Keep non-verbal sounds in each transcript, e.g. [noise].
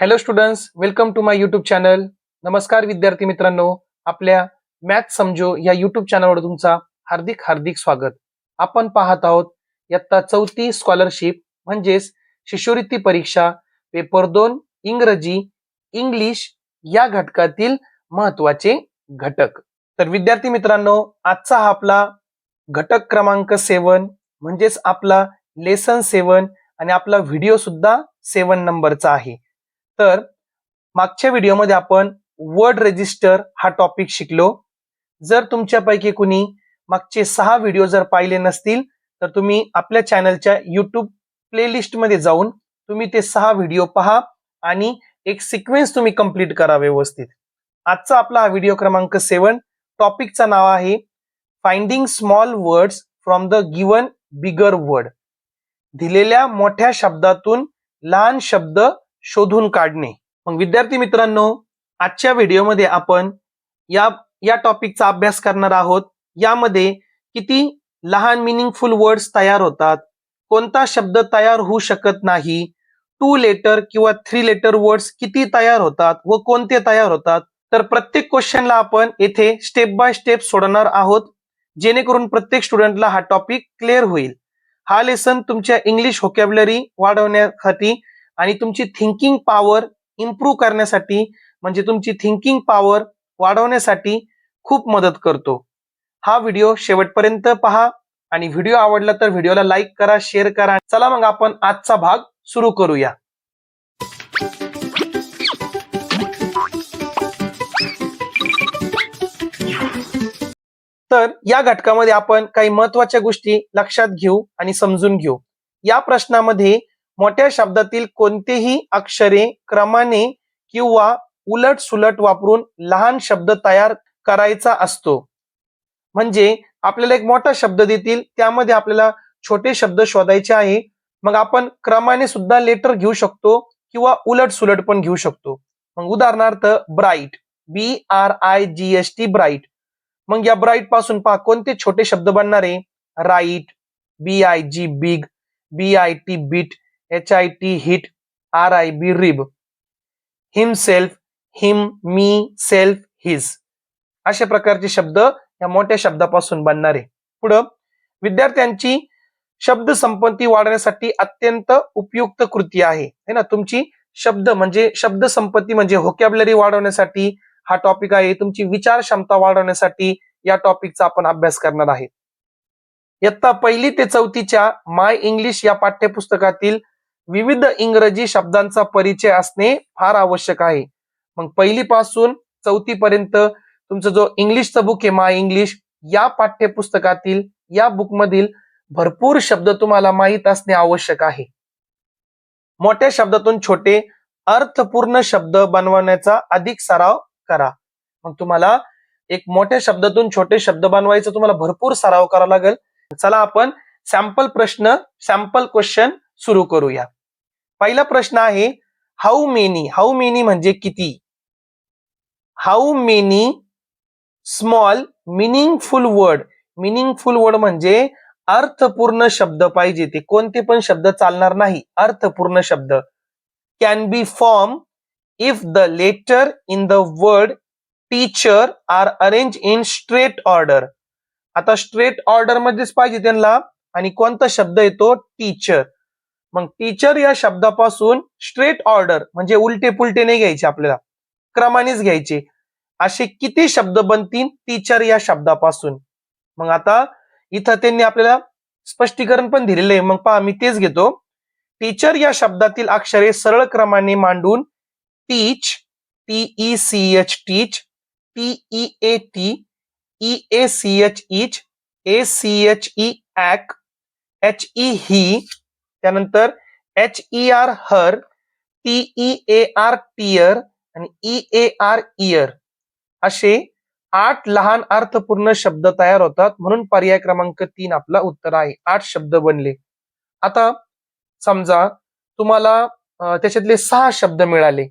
Hello students welcome to my YouTube channel नमस्कार विद्यार्थी मित्रांनो. आपल्या मॅथ समजो या युट्यूब चॅनलवर तुमचा हार्दिक हार्दिक स्वागत. आपण पाहत आहोत इयत्ता चौथी स्कॉलरशिप म्हणजेच शिष्यवृत्ती परीक्षा पेपर दोन इंग्रजी इंग्लिश या घटकातील महत्त्वाचे घटक. तर विद्यार्थी मित्रांनो आजचा हा आपला घटक क्रमांक सेवन म्हणजेच आपला लेसन सेवन आणि आपला व्हिडिओ सुद्धा सेवन नंबरचा आहे. तर मागच्या व्हिडिओमध्ये आपण वर्ड रेजिस्टर हा टॉपिक शिकलो. जर तुमच्यापैकी कुणी मागचे सहा व्हिडिओ जर पाहिले नसतील तर तुम्ही आपल्या चॅनलच्या युट्यूब प्लेलिस्टमध्ये जाऊन तुम्ही ते सहा व्हिडिओ पहा आणि एक सिक्वेन्स तुम्ही कंप्लीट करा व्यवस्थित. आजचा आपला हा व्हिडिओ क्रमांक सेवन टॉपिकचं नाव आहे finding small words from the given bigger word दिलेल्या मोठ्या शब्दातून लहान शब्द शोधून काढणे. मग विद्यार्थी मित्रांनो आजच्या व्हिडिओमध्ये आपण या या टॉपिकचा अभ्यास करणार आहोत. यामध्ये किती लहान मिनिंगफुल वर्ड्स तयार होतात कोणता शब्द तयार होऊ शकत नाही टू लेटर किंवा थ्री लेटर वर्ड्स किती तयार होतात व कोणते तयार होतात. तर प्रत्येक क्वेश्चनला आपण येथे स्टेप बाय स्टेप सोडणार आहोत जेणेकरून प्रत्येक स्टुडंटला हा टॉपिक क्लिअर होईल. हा लेसन तुमच्या इंग्लिश होकॅबलरी वाढवण्यासाठी आणि तुमची थिंकिंग पॉवर इम्प्रूव्ह करण्यासाठी म्हणजे तुमची थिंकिंग पॉवर वाढवण्यासाठी खूप मदत करतो. हा व्हिडिओ शेवटपर्यंत पहा आणि व्हिडिओ आवडला तर व्हिडिओला लाईक करा शेअर करा. चला मग आपण आजचा भाग सुरू करूया. तर या घटकामध्ये आपण काही महत्त्वाच्या गोष्टी लक्षात घेऊ आणि समजून घेऊ. या प्रश्नामध्ये मोठ्या शब्दातील कोणतेही अक्षरे क्रमाने किंवा उलट सुलट वापरून लहान शब्द तयार करायचा असतो. म्हणजे आपल्याला एक मोठा शब्द देतील त्यामध्ये आपल्याला छोटे शब्द शोधायचे आहे. मग आपण क्रमाने सुद्धा लेटर घेऊ शकतो किंवा उलट सुलट पण घेऊ शकतो. मग उदाहरणार्थ bright B R I G S T bright. मग या ब्राईटपासून पहा कोणते छोटे शब्द बनणार आहे? Right B I G big B I T bit H I T hit R I B rib himself him me self his अशा प्रकारचे शब्द या मोठ्या शब्दापासून बनणारे पुढं विद्यार्थ्यांची शब्द संपत्ती वाढवण्यासाठी अत्यंत उपयुक्त कृती आहे. है ना? तुमची शब्द म्हणजे शब्द संपत्ती म्हणजे होकॅबलरी वाढवण्यासाठी हा टॉपिक आहे. तुमची विचार क्षमता वाढवण्यासाठी या टॉपिकचा आपण अभ्यास करणार आहे. इयत्ता पहिली ते चौथीच्या माय इंग्लिश या पाठ्यपुस्तकातील विविध इंग्रजी शब्दांचा परिचय असणे फार आवश्यक आहे. मग पहिली पासून तुमचं जो इंग्लिशचं बुक आहे माय इंग्लिश या पाठ्यपुस्तकातील या बुकमधील भरपूर शब्द तुम्हाला माहीत असणे आवश्यक आहे. मोठ्या शब्दातून छोटे अर्थपूर्ण शब्द बनवण्याचा अधिक सराव करा. मग तुम्हाला एक मोठ्या शब्दातून छोटे शब्द बनवायचा तुम्हाला भरपूर सराव करावा लागेल. चला आपण सॅम्पल प्रश्न सॅम्पल क्वेश्चन सुरू करूया पहिला प्रश्न आहे हाऊ मेनी हाऊ मेनी म्हणजे किती? How many small meaningful word meaningful word म्हणजे अर्थपूर्ण शब्द पाहिजे ते. कोणते पण शब्द चालणार नाही. अर्थपूर्ण शब्द. Can be form if the letter in the word teacher are arrange in straight order आता स्ट्रेट ऑर्डर मध्येच पाहिजे त्यांना. आणि कोणता शब्द येतो? टीचर मग टीचर या शब्दापासून स्ट्रेट ऑर्डर म्हणजे उलटे पुलटे नाही घ्यायचे आपल्याला क्रमानेच घ्यायचे असे किती शब्द बनतील टीचर या शब्दापासून मग आता इथं त्यांनी आपल्याला स्पष्टीकरण पण दिलेलं आहे मग पहा मी तेच घेतो टीचर या शब्दातील अक्षरे सरळ क्रमाने मांडून teach T C H teach T A T E A C H each A C H E ache H E he त्यानंतर H E R her T E A R tear आणि E A R ear असे आठ लहान अर्थपूर्ण शब्द तयार होतात म्हणून पर्याय क्रमांक तीन आपला उत्तर आहे. आठ शब्द बनले. आता समजा तुम्हाला त्याच्यातले सहा शब्द मिळाले.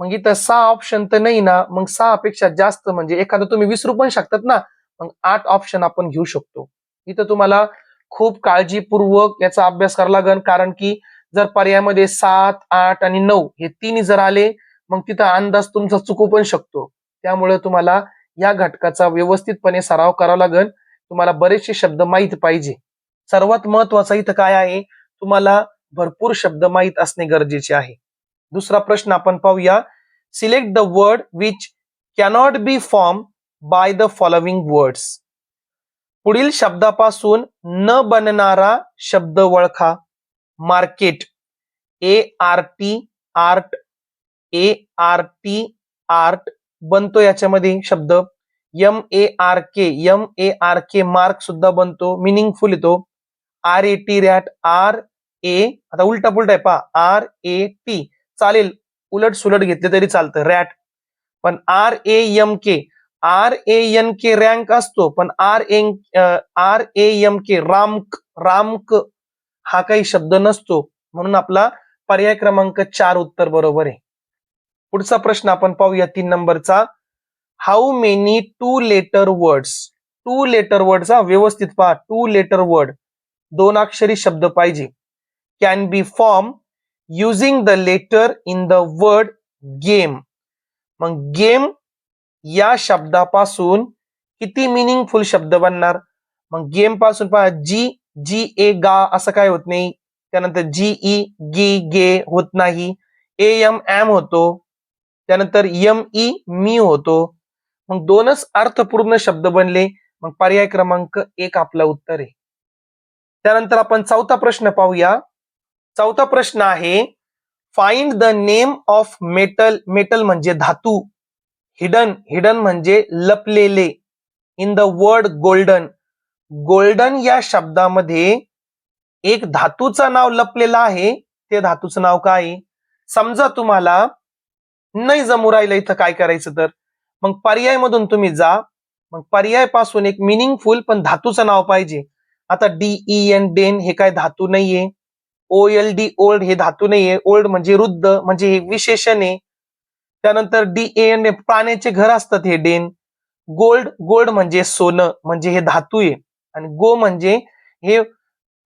मग इथं सहा ऑप्शन तर नाही ना मग सहा पेक्षा जास्त म्हणजे एखादं तुम्ही विसरू पण शकतात ना मग आठ ऑप्शन आपण घेऊ शकतो. इथं तुम्हाला खूप काळजीपूर्वक याचा अभ्यास करावा लागेल कारण की जर पर्यायामध्ये सात आठ आणि नऊ हे तिन्ही जर आले मग तिथं अंदाज तुमचा चुकू पण शकतो. त्यामुळे तुम्हाला या घटकाचा व्यवस्थितपणे सराव करावा लागेल तुम्हाला बरेचसे शब्द माहीत पाहिजे. सर्वात महत्वाचं इथं काय आहे? तुम्हाला भरपूर शब्द माहीत असणे गरजेचे आहे. दुसरा प्रश्न आपण पाहूया. Select the word which cannot be form by the following words पुढील शब्दापासून न बनणारा शब्द ओळखा market. A R T art A R T art बनतो याच्यामध्ये शब्द. M A R K M A R K mark सुद्धा बनतो मिनिंगफुल येतो. R A T rat R A आता उलटा पुलटा आहे पा आर ए टी चालेल उलट सुलट घेतले तरी चालतं रॅट पण R A M K R A N K rank असतो पण R N R A M K रामक रामक हा काही शब्द नसतो. म्हणून आपला पर्याय क्रमांक चार उत्तर बरोबर आहे. पुढचा प्रश्न आपण पाहूया तीन नंबरचा. How many two letter words two letter words हा व्यवस्थित पहा. टू लेटर वर्ड दोन अक्षरी शब्द पाहिजे. Can be form using the letter in the word game मग गेम या शब्दापासून किती मिनिंगफुल शब्द बनणार? मग गेमपासून पहा जी जी ए गा असं काय होत नाही. त्यानंतर जी ई गी गे होत नाही. ए एम एम होतो. त्यानंतर यम ई मी होतो. मग दोनच अर्थपूर्ण शब्द बनले. मग पर्याय क्रमांक एक आपला उत्तर आहे. त्यानंतर आपण चौथा प्रश्न पाहूया. चौथा प्रश्न आहे find the name of metal metal म्हणजे धातू. हिडन हिडन म्हणजे लपलेले. In the word golden golden या शब्दामध्ये एक धातूचं नाव लपलेलं आहे. ते धातूचं नाव काय? आहे? समजा तुम्हाला नाही जमू राहिलं इथं काय करायचं तर. मग पर्याय मधून तुम्ही जा. मग पर्यायपासून एक मिनिंगफुल पण धातूचं नाव पाहिजे. आता डी ई एन डेन हे काय धातू नाहीये. ओ एल डी ओल्ड हे धातू नाहीये. ओल्ड म्हणजे वृद्ध म्हणजे हे विशेषण आहे. त्यानंतर डी एन प्राण्याचे घर असतात हे डेन गोल्ड गोल्ड म्हणजे सोनं म्हणजे हे धातू आहे. आणि गो म्हणजे हे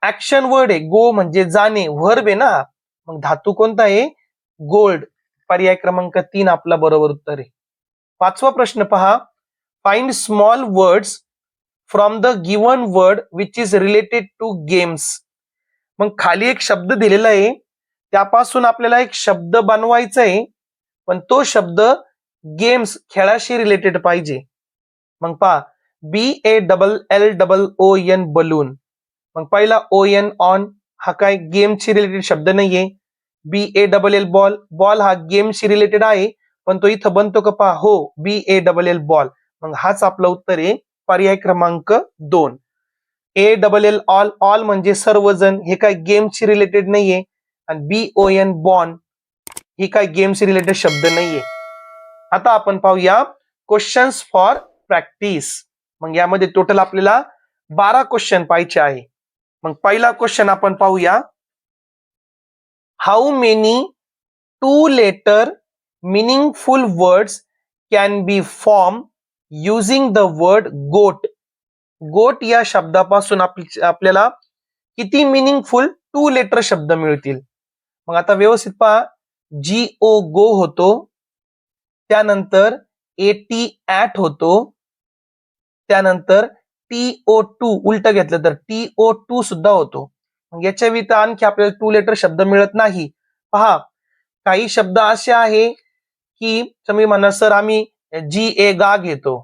ऍक्शन वर्ड आहे. गो म्हणजे जाणे व्हर्ब आहे ना. मग धातू कोणता आहे? गोल्ड पर्याय क्रमांक तीन आपला बरोबर उत्तर आहे. पाचवा प्रश्न पहा. Find small words from the given word which is related to games मग खाली एक शब्द दिलेला आहे. त्यापासून आपल्याला एक शब्द बनवायचा आहे. पण तो शब्द गेम्स खेळाशी रिलेटेड पाहिजे. मग पहा B A double L double O N balloon मग पहिला ओ एन ऑन हा काय गेमशी रिलेटेड शब्द नाहीये. B A double L ball ball हा गेमशी रिलेटेड आहे पण तो इथं बनतो का पहा? हो B A double L ball मग हाच आपलं उत्तर आहे पर्याय क्रमांक दोन. A double L all all म्हणजे सर्वजण हे काय गेमशी रिलेटेड नाहीये. आणि बी ओ एन बॉन ही काय गेमशी रिलेटेड शब्द नाहीये. आता आपण पाहूया क्वेश्चन्स फॉर प्रॅक्टिस मग यामध्ये टोटल आपल्याला बारा क्वेश्चन पाहिजे आहे. मग पहिला क्वेश्चन आपण पाहूया. How many two letter meaningful words can be form using the word goat goat या शब्दापासून आपल्याला किती मिनिंगफुल टू लेटर शब्द मिळतील? मग आता व्यवस्थित पहा. जी ओ गो होतो. त्यानंतर ए टी ऍट होतो. त्यानंतर टी ओ टू उलट घेतलं तर टी ओ टू सुद्धा होतो. याच्या विरुद्ध आणखी आपल्याला टू लेटर शब्द मिळत नाही. पहा काही शब्द असे आहे की तुम्ही म्हणा सर आम्ही जी ए गा घेतो.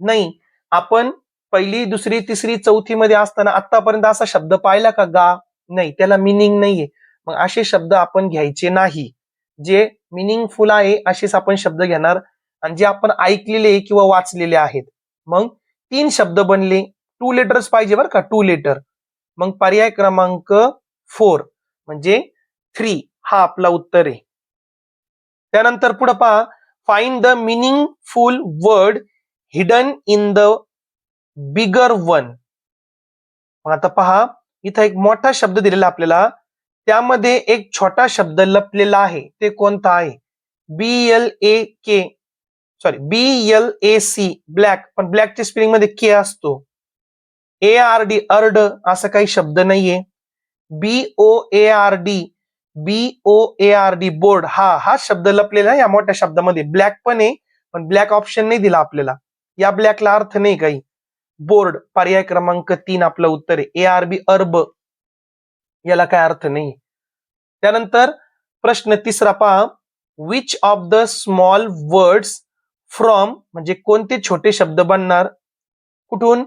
नाही आपण पहिली दुसरी तिसरी चौथी मध्ये असताना आतापर्यंत असा शब्द पाहिला का? गा. नाही त्याला मिनिंग नाहीये. मग असे शब्द आपण घ्यायचे नाही. जे मिनिंगफुल आहे असेच आपण शब्द घेणार आणि जे आपण ऐकलेले किंवा वाचलेले आहेत. मग तीन शब्द बनले. टू लेटर्स पाहिजे बरं का? टू लेटर मग पर्याय क्रमांक फोर म्हणजे थ्री हा आपला उत्तर आहे. त्यानंतर पुढे पहा. Find the meaningful word hidden in the bigger one आता पहा. इथं एक मोठा शब्द दिलेला आपल्याला. त्यामध्ये एक छोटा शब्द लपलेला आहे. ते कोणता आहे? B L A K sorry B L A C black पण ब्लॅकच्या स्पेलिंगमध्ये के असतो. ए आर डी अर्ड असा काही शब्द नाहीये. B O A R D B O A R D board हा हा शब्द लपलेला आहे. या मोठ्या शब्दामध्ये ब्लॅक पण आहे पण ब्लॅक ऑप्शन नाही दिला आपल्याला. या ब्लॅकला अर्थ नाही काही. बोर्ड पर्याय क्रमांक तीन आपलं उत्तर आहे. ए आर बी अर्ब. याला काय अर्थ नाही. त्यानंतर प्रश्न तिसरा पहा. Which of the small words from म्हणजे कोणते छोटे शब्द बनणार? कुठून?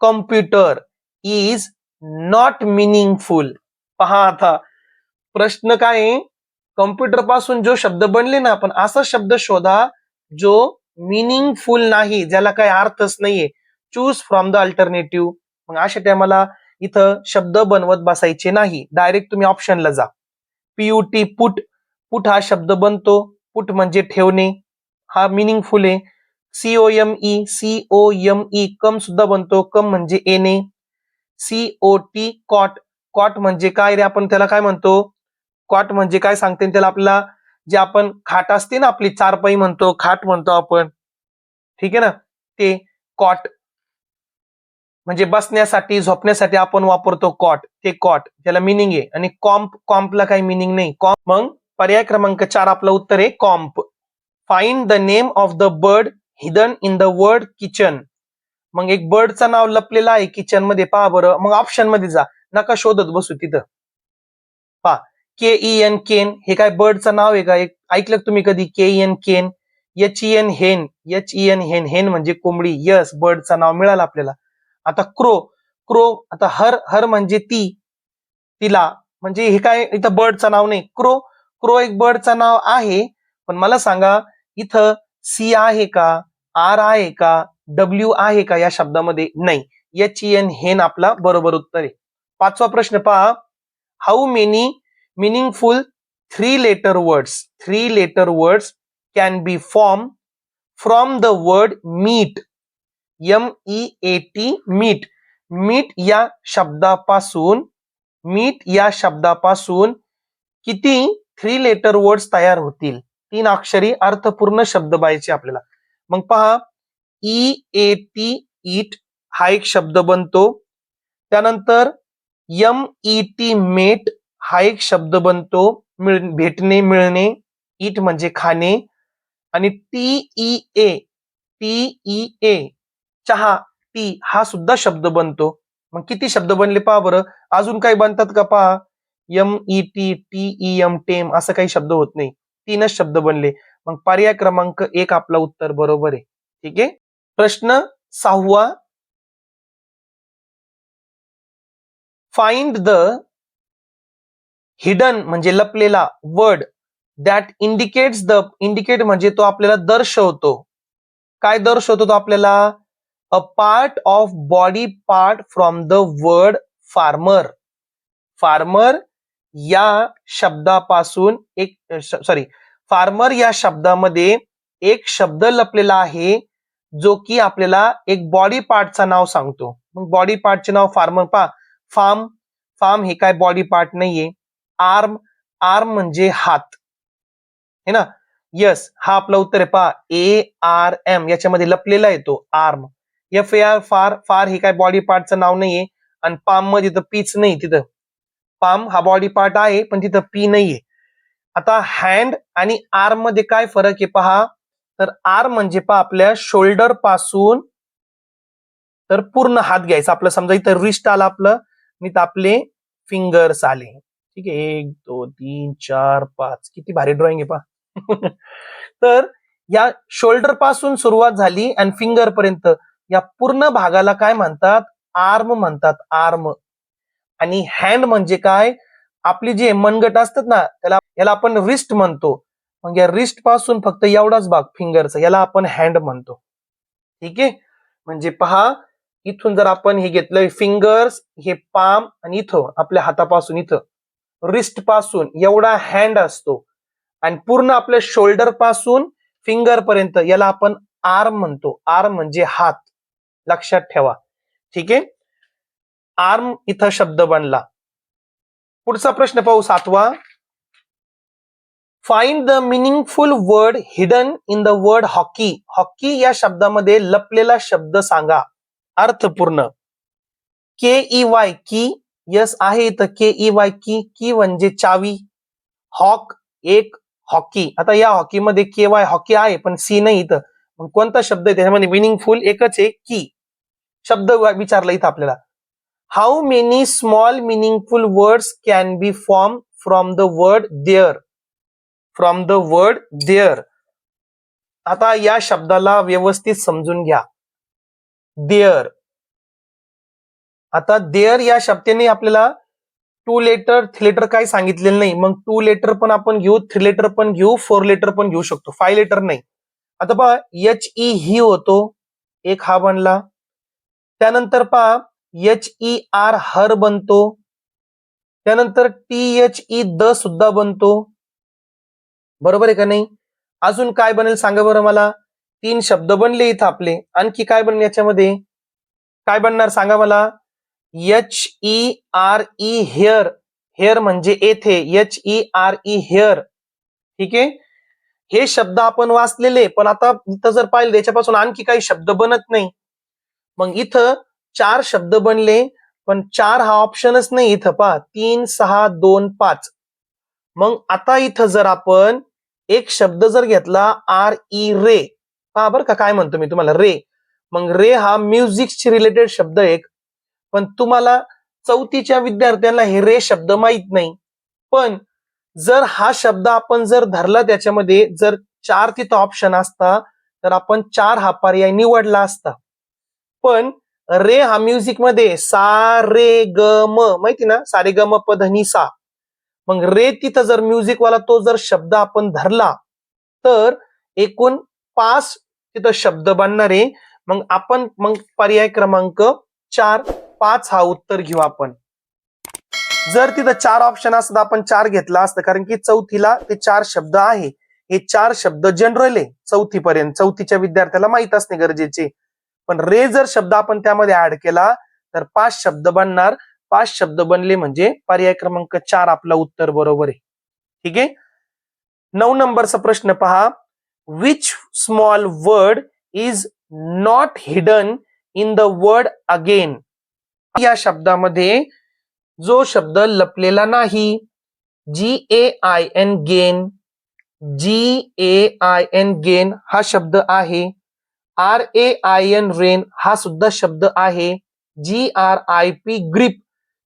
कॉम्प्युटर इज नॉट मिनिंगफुल पहा आता. प्रश्न काय आहे? पासून जो शब्द बनले ना आपण असा शब्द शोधा जो मिनिंगफुल नाही ज्याला काही अर्थच नाहीये. चूज फ्रॉम द अल्टरनेटिव्ह मग अशा टायमाला इथं शब्द बनवत बसायचे नाही. डायरेक्ट तुम्ही ऑप्शनला जा. पीयूटी पुट पुट हा शब्द बनतो. पुट म्हणजे ठेवणे. हा मिनिंगफुल आहे. C O M E C O M E come सुद्धा बनतो. कम म्हणजे येणे. सीओ टी कॉट कॉट म्हणजे काय रे? आपण त्याला काय म्हणतो? कॉट म्हणजे काय सांगते? त्याला आपल्याला जे आपण खाट असते ना आपली चारपाई म्हणतो. खाट म्हणतो आपण. ठीक आहे ना? ते कॉट म्हणजे बसण्यासाठी झोपण्यासाठी आपण वापरतो कॉट. ते कॉट त्याला मिनिंग आहे. आणि कॉम्प कॉम्पला काही मिनिंग नाही. कॉम्प मग पर्याय क्रमांक चार आपलं उत्तर आहे कॉम्प. Find the name of the bird hidden in the word kitchen मग एक बर्डचं नाव लपलेलं आहे किचनमध्ये पहा बरं. मग ऑप्शनमध्ये जा. नका शोधत बसू तिथं. पहा. के ई एन केन हे काय बर्डचं नाव आहे का? एक ऐकलं तुम्ही कधी? K E N ken H E N hen H E N hen hen म्हणजे कोंबडी. यस बर्डचं नाव मिळालं आपल्याला. आता क्रो क्रो आता हर हर म्हणजे ती तिला. म्हणजे हे काय इथं बर्डचं नाव नाही. क्रो क्रो एक बर्डचं नाव आहे. पण मला सांगा इथं सी आहे का आर आहे का डब्ल्यू आहे का या शब्दामध्ये नाही. एच एन हेन आपला बरोबर उत्तर आहे. पाचवा प्रश्न पहा. How many meaningful three letter words three letter words can be form from the word meat M E A T meat meat या शब्दापासून मीट या शब्दापासून किती थ्री लेटर वर्ड्स तयार होतील? तीन अक्षरी अर्थपूर्ण शब्द पाहिजे आपल्याला. मग पहा ई ए टी ईट हा एक शब्द बनतो. त्यानंतर एम ई टी मेट हा एक शब्द बनतो. मिळ भेटणे मिळणे ईट म्हणजे खाणे. आणि T E A T E A चहा टी हा सुद्धा शब्द बनतो. मग किती शब्द बनले पहा बरं. अजून काही बनतात का पहा? M E T T E M टेम असं काही शब्द होत नाही. तीनच शब्द बनले. मग पर्याय क्रमांक एक आपला उत्तर बरोबर आहे. ठीक आहे? प्रश्न सहावा. फाइंड द हिडन म्हणजे लपलेला word that indicates the indicate म्हणजे तो आपल्याला दर्शवतो. काय दर्शवतो तो आपल्याला? A part of body part from the word farmer farmer या शब्दापासून एक सॉरी फार्मर या शब्दामध्ये एक शब्द लपलेला आहे जो की आपल्याला एक बॉडी पार्टचं नाव सांगतो. मग बॉडी पार्टचे नाव फार्मर पा फार्म फार्म हे काय बॉडी पार्ट नाहीये. आर्म आर्म म्हणजे हात. है ना? यस हा आपला उत्तर आहे पा ए आर एम याच्यामध्ये लपलेला येतो. Arm F A are far फार हे काय बॉडी पार्टचं नाव नाहीये. आणि पाममध्ये तिथं पीच नाही तिथं. पाम हा बॉडी पार्ट आहे पण तिथं पी नाहीये. आता हँड आणि आर्ममध्ये काय फरक आहे पहा. तर आर्म म्हणजे पहा आपल्या शोल्डरपासून तर पूर्ण हात घ्यायचा. आपलं समजा इथं रिस्ट आला आपलं आणि आपले फिंगर्स आले. ठीक आहे एक दोन तीन चार पाच. किती भारी ड्रॉइंग आहे पहा. [laughs] तर या शोल्डरपासून सुरुवात झाली आणि फिंगर पर्यंत. या पूर्ण भागाला काय म्हणतात? आर्म म्हणतात आर्म आणि हँड म्हणजे काय? आपली जे मनगट असतात ना त्याला याला आपण रिस्ट म्हणतो. मग या रिस्टपासून फक्त एवढाच भाग फिंगरचा याला आपण हँड म्हणतो. ठीक आहे? म्हणजे पहा इथून जर आपण हे घेतलं फिंगर्स हे पाम आणि इथं आपल्या हातापासून इथं. रिस्टपासून एवढा हँड असतो. आणि पूर्ण आपल्या शोल्डरपासून फिंगर पर्यंत याला आपण आर्म म्हणतो. आर्म म्हणजे हात. लक्षात ठेवा. ठीक? आहे आर्म इथं शब्द बनला. पुढचा प्रश्न पाहू सातवा. Find the meaningful word hidden in the word hockey hockey या शब्दामध्ये लपलेला शब्द सांगा. अर्थपूर्ण. K E Y key yes आहे इथं के ई वाय की की म्हणजे चावी. हॉक एक हॉकी आता या हॉकीमध्ये केवाय हॉकी आहे पण सी नाही इथं. मग कोणता शब्द आहे? त्याच्यामध्ये मिनिंगफुल एकच आहे की. शब्द विचारला इथं आपल्याला. How many small meaningful words can be form from the word there from the word there आता या शब्दाला व्यवस्थित समजून घ्या. देअर आता देअर या शब्दाने आपल्याला टू लेटर थ्री लेटर काही सांगितलेलं नाही. मग टू लेटर पण आपण घेऊ थ्री लेटर पण घेऊ फोर लेटर पण घेऊ शकतो. फाय लेटर नाही. आता पहा एच ई ही होतो. एक हा बनला. त्यानंतर पहा एच ई आर हर बनतो. त्यानंतर टी एच ई द सुद्धा बनतो. बरोबर आहे का नाही? अजून काय बनेल सांगा बरं मला. तीन शब्द बनले इथं आपले. आणखी काय बनेल याच्यामध्ये? काय बनणार सांगा मला? H E R E here here म्हणजे येथे. H E R E here ठीक आहे? हे शब्द आपण वाचलेले पण आता इथं जर पाहिलं त्याच्यापासून आणखी काही शब्द बनत नाही. मग इथं चार शब्द बनले पण चार हा ऑप्शनच नाही इथं पहा. तीन सहा दोन पाच. मग आता इथं जर आपण एक शब्द जर घेतला आर ई रे. पहा बरं का काय म्हणतो मी तुम्हाला रे. मग रे हा म्युझिकशी रिलेटेड शब्द एक. पण तुम्हाला चौथीच्या विद्यार्थ्यांना हे रे शब्द माहीत नाही. पण जर हा शब्द आपण जर धरला त्याच्यामध्ये जर चार तिथं ऑप्शन असता तर आपण चार हा पर्याय निवडला असता. पण रे हा म्युझिकमध्ये सा रे ग म माहिती ना? सारे ग म प सा. मग रे तिथं जर म्युझिक वाला तो जर शब्द आपण धरला तर एकूण पाच तिथं शब्द बनणार आहे मग आपण मग पर्याय क्रमांक चार पाच हा उत्तर घेऊ आपण. जर तिथं चार ऑप्शन असत आपण चार घेतला असतं कारण की चौथीला ते चार शब्द आहे. हे चार शब्द जनरल आहे चौथी पर्यंत चौथीच्या विद्यार्थ्याला माहीत असणे गरजेचे. पण रे जर शब्द आपण त्यामध्ये ऍड केला तर पाच शब्द बनणार. पाच शब्द बनले म्हणजे पर्याय क्रमांक चार आपला उत्तर बरोबर आहे. ठीक आहे? नऊ नंबरचा प्रश्न पहा. Which small word is not hidden in the word again या शब्दामध्ये जो शब्द लपलेला नाही G A I N gain G A I N gain हा शब्द आहे. R A I N rain हा सुद्धा शब्द आहे. G R I P grip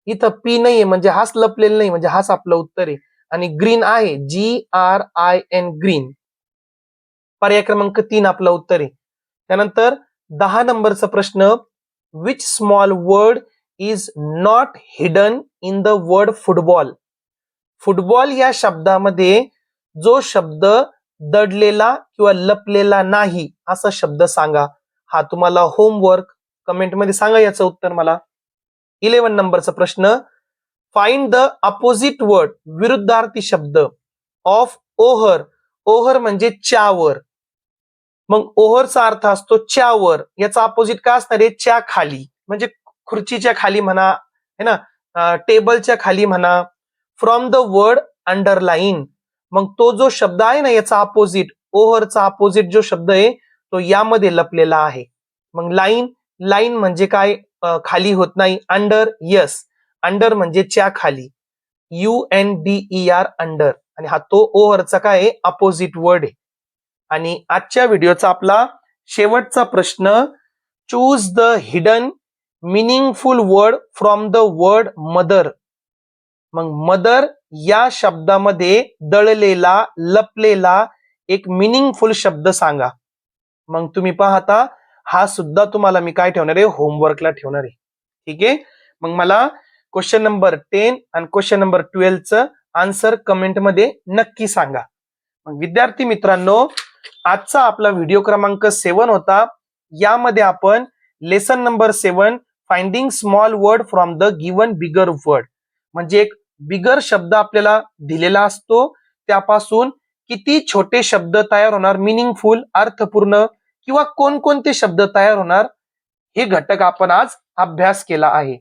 इथं पी नाहीये म्हणजे हाच लपलेला नाही म्हणजे हाच आपलं उत्तर आहे. आणि ग्रीन आहे. G R I N green पर्याय क्रमांक तीन आपलं उत्तर आहे. त्यानंतर दहा नंबरचा प्रश्न which small word is not hidden in the word football football या शब्दामध्ये जो शब्द दडलेला किंवा लपलेला नाही असा शब्द सांगा. हा तुम्हाला होमवर्क कमेंटमध्ये सांगा याचं उत्तर मला. इलेव्हन नंबरचा प्रश्न फाइंड द अपोजिट वर्ड विरुद्धार्थी शब्द ऑफ ओहर. ओहर म्हणजे च्यावर. मग ओहरचा अर्थ असतो च्यावर. याचा अपोजिट काय असणार आहे? च्या खाली. म्हणजे खुर्चीच्या खाली म्हणा है ना? टेबलच्या खाली म्हणा. फ्रॉम द वर्ड अंडरलाईन मग तो जो शब्द आहे ना याचा अपोजिट ओव्हरचा अपोजिट जो शब्द आहे तो यामध्ये लपलेला आहे. मग लाईन लाईन म्हणजे काय? खाली होत नाही. अंडर यस अंडर म्हणजे च्या खाली. U N D E R under आणि हा तो ओव्हरचा काय आहे? अपोजिट वर्ड आहे. आणि आजच्या व्हिडिओचा आपला शेवटचा प्रश्न choose the hidden meaningful word from the word mother मग मदर या शब्दामध्ये दळलेला लपलेला एक मिनिंगफुल शब्द सांगा. मग तुम्ही पाहता हा सुद्धा तुम्हाला मी काय ठेवणार आहे? होमवर्कला ठेवणार आहे. ठीक आहे? मग मला क्वेश्चन नंबर टेन आणि क्वेश्चन नंबर ट्वेल्वचं आन्सर कमेंटमध्ये नक्की सांगा. मग विद्यार्थी मित्रांनो आजचा आपला व्हिडिओ क्रमांक सेवन होता. यामध्ये आपण lesson number seven finding small word from the given bigger word म्हणजे एक बिगर शब्द आपल्याला दिलेला असतो. त्यापासून किती छोटे शब्द तयार होणार मिनिंगफुल अर्थपूर्ण किंवा कोणकोणते शब्द तयार होणार हे घटक आपण आज अभ्यास केला आहे.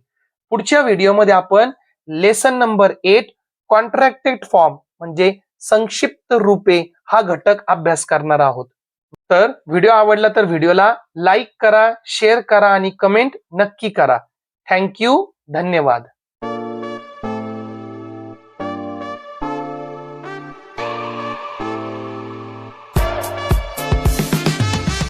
पुढच्या व्हिडिओमध्ये आपण lesson number eight contracted form म्हणजे संक्षिप्त रूपे हा घटक अभ्यास करणार आहोत. तर व्हिडिओ आवडला तर व्हिडिओला लाईक करा शेअर करा आणि कमेंट नक्की करा. थँक्यू धन्यवाद.